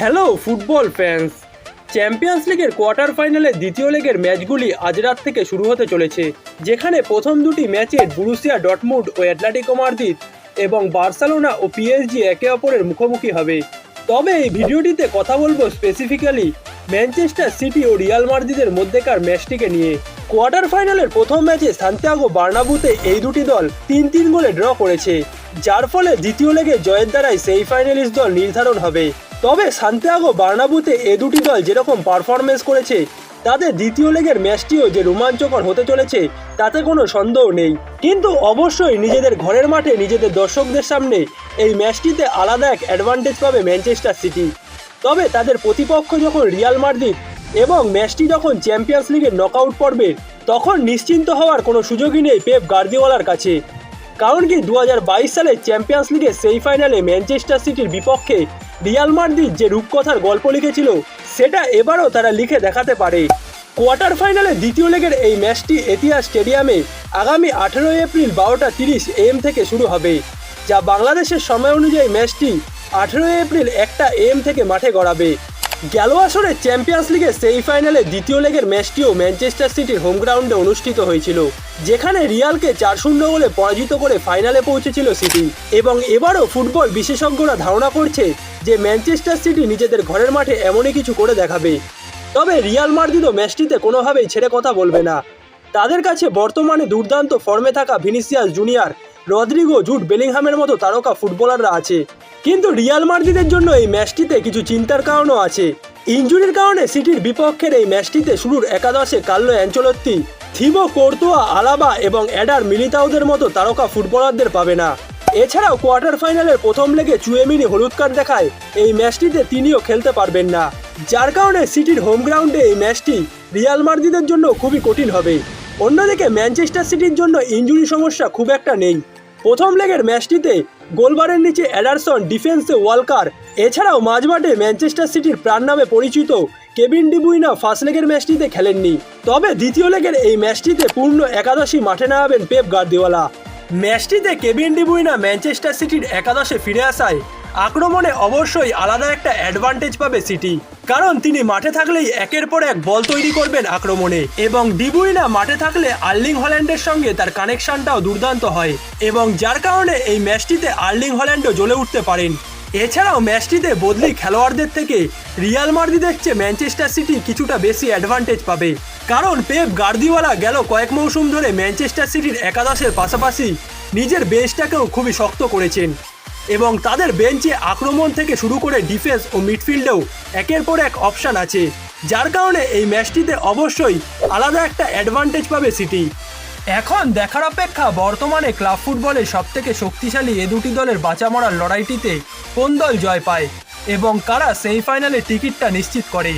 Hello football fans champions লিগের quarter ফাইনালে দ্বিতীয় লেগের ম্যাচগুলি আজ রাত থেকে শুরু হতে চলেছে, যেখানে প্রথম দুটি ম্যাচে বুরুসিয়া ডটমুড ও অ্যাটলেটিকো মাদ্রিদ এবং বার্সেলোনা ও পিএসজি একে অপরের মুখোমুখি হবে। তবে এই ভিডিওটিতে কথা বলব স্পেসিফিক্যালি ম্যানচেস্টার সিটি ও রিয়াল মাদ্রিদের মধ্যেকার ম্যাচটিকে নিয়ে। কোয়ার্টার ফাইনালের প্রথম ম্যাচে সান্তিয়াগো বার্নাবুতে এই দুটি দল তিন তিন গোলে ড্র করেছে, যার ফলে দ্বিতীয় লেগে জয়ের দ্বারাই সেই ফাইনালিস্ট দল নির্ধারণ হবে। তবে সান্তিয়াগো বার্নাবুতে এ দুটি দল যেরকম পারফরমেন্স করেছে তাদের দ্বিতীয় লেগের ম্যাচটিও যে রোমাঞ্চকর হতে চলেছে, তাতে কোনো সন্দেহ নেই। কিন্তু অবশ্যই নিজেদের ঘরের মাঠে নিজেদের দর্শকদের সামনে এই ম্যাচটিতে আলাদা এক অ্যাডভান্টেজ পাবে ম্যানচেস্টার সিটি তবে তাদের প্রতিপক্ষ যখন রিয়াল মাদ্রিদ এবং ম্যাচটি যখন চ্যাম্পিয়ন্স লিগের নকআউট পর্বে, তখন নিশ্চিন্ত হওয়ার কোনো সুযোগই নেই পেপ গার্দিওয়ালার কাছে। কারণ কি দু হাজার বাইশ সালে চ্যাম্পিয়ন্স লিগের সেই ফাইনালে ম্যানচেস্টার সিটির বিপক্ষে রিয়াল মাদ্রিদ যে রূপকথার গল্প লিখেছিল, সেটা এবারও তারা লিখে দেখাতে পারে। কোয়ার্টার ফাইনালে দ্বিতীয় লেগের এই ম্যাচটি এতিয়াস স্টেডিয়ামে আগামী আঠেরোই এপ্রিল বারোটা তিরিশ এম থেকে শুরু হবে, যা বাংলাদেশের সময় অনুযায়ী ম্যাচটি আঠেরোই এপ্রিল একটা এম থেকে মাঠে গড়াবে। গেল আসরে চ্যাম্পিয়ন্স লিগের সেই ফাইনালে দ্বিতীয় লেগের ম্যাচটিও ম্যানচেস্টার সিটির হোম গ্রাউন্ডে অনুষ্ঠিত হয়েছিল, যেখানে রিয়ালকে চার শূন্য গোলে পরাজিত করে ফাইনালে পৌঁছেছিল সিটি এবং এবারও ফুটবল বিশেষজ্ঞরা ধারণা করছে যে ম্যানচেস্টার সিটি নিজেদের ঘরের মাঠে এমনই কিছু করে দেখাবে। তবে রিয়াল মার্দিদও ম্যাচটিতে কোনোভাবেই ছেড়ে কথা বলবে না। তাদের কাছে বর্তমানে দুর্দান্ত ফর্মে থাকা ভিনিসিয়াস জুনিয়র রদ্রিগো জুট বেলিংহামের মতো তারকা ফুটবলাররা আছে। কিন্তু রিয়াল মার্জিদের জন্য এই ম্যাচটিতে কিছু চিন্তার কারণও আছে। ইনজুরির কারণে সিটির বিপক্ষের এই ম্যাচটিতে শুরুর একাদশে কাল্লো অ্যাঞ্চলত্তি, থিবো কোর্তোয়া, আলাবা এবং অ্যাডার মিলিতাউদের মতো তারকা ফুটবলারদের পাবে না। এছাড়াও কোয়ার্টার ফাইনালের প্রথম লেগে চুয়েমিনি হলুদ কার্ড দেখায়, এই ম্যাচটিতে তিনিও খেলতে পারবেন না। যার কারণে সিটির হোম গ্রাউন্ডে এই ম্যাচটি রিয়াল মার্জিদের জন্য খুবই কঠিন হবে। অন্যদিকে ম্যানচেস্টার সিটির জন্য ইনজুরি সমস্যা খুব একটা নেই। প্রথম লেগের ম্যাচটিতে গোলবারের নিচে অ্যাডারসন, ডিফেন্সে ওয়ালকার, এছাড়াও মাঝমাঠে ম্যানচেস্টার সিটির প্রাণ নামে পরিচিত কেবিন ডিবুইনা ফার্স্ট লেগের ম্যাচটিতে খেলেননি। তবে দ্বিতীয় লেগের এই ম্যাচটিতে পূর্ণ একাদশী মাঠে নামাবেন পেপ গার্দিওয়ালা। ম্যাচটিতে কেবিন ডিবুইনা ম্যানচেস্টার সিটির একাদশে ফিরে আসায় আক্রমণে অবশ্যই আলাদা একটা অ্যাডভান্টেজ পাবে সিটি। কারণ তিনি মাঠে থাকলেই একের পর এক বল তৈরি করবেন আক্রমণে। এবং ডিবুইনা মাঠে থাকলে আর্লিং হল্যান্ডের সঙ্গে তার কানেকশনটাও দুর্দান্ত হয়। এবং যার কারণে এই ম্যাচটিতে আর্লিং হল্যান্ডও জ্বলে উঠতে পারেন। এছাড়াও ম্যাচটিতে বদলি খেলোয়াড়দের থেকে রিয়াল মাদ্রিদের চেয়ে ম্যানচেস্টার সিটি কিছুটা বেশি অ্যাডভান্টেজ পাবে। কারণ পেপ গার্দিওয়ালা গেল কয়েক মৌসুম ধরে ম্যানচেস্টার সিটির একাদশের পাশাপাশি নিজের বেঞ্চটাকেও খুবই শক্ত করেছেন। এবং তাদের বেঞ্চে আক্রমণ থেকে শুরু করে ডিফেন্স ও মিডফিল্ডেও একের পর এক অপশান আছে, যার কারণে এই ম্যাচটিতে অবশ্যই আলাদা একটা অ্যাডভান্টেজ পাবে সিটি। এখন দেখার অপেক্ষা, বর্তমানে ক্লাব ফুটবলে সবথেকে শক্তিশালী এ দুটি দলের বাঁচা মরার লড়াইটিতে কোন দল জয় পায় এবং কারা সেমিফাইনালে টিকিটটা নিশ্চিত করে?